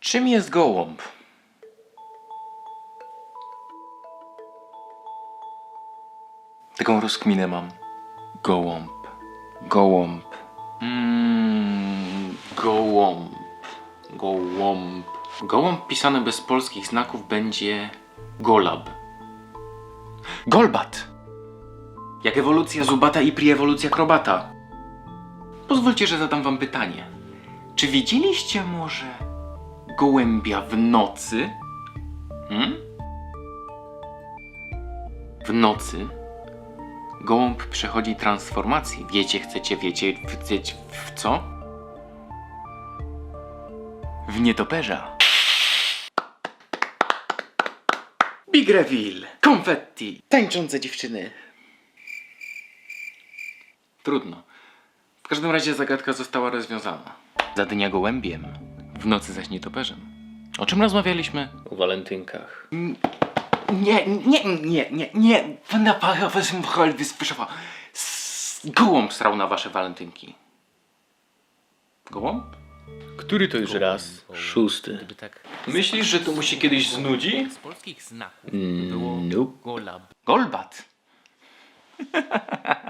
Czym jest gołąb? Taką rozkminę mam. Gołąb. Gołąb. Mm, gołąb. Gołąb. Gołąb pisany bez polskich znaków będzie golab. Golbat. Jak ewolucja zubata i priewolucja krobata. Pozwólcie, że zadam wam pytanie. Czy widzieliście może gołębia w nocy? Hmm? W nocy gołąb przechodzi transformację. Wiecie, chcecie, wiecie, w co? W nietoperza. Big reveal, konfetti, tańczące dziewczyny. Trudno. W każdym razie zagadka została rozwiązana. Za dnia gołębiem, w nocy zaś nietoperzem. O czym rozmawialiśmy? O walentynkach. Nie, nie, nie, nie, nie. Na was wysłyszyła. Gołąb strał na wasze walentynki. Gołąb? Który to już raz? Szósty. Gdyby tak Myślisz, że to mu się kiedyś znudzi? z polskich znaków by było Nope. golab. Golbat.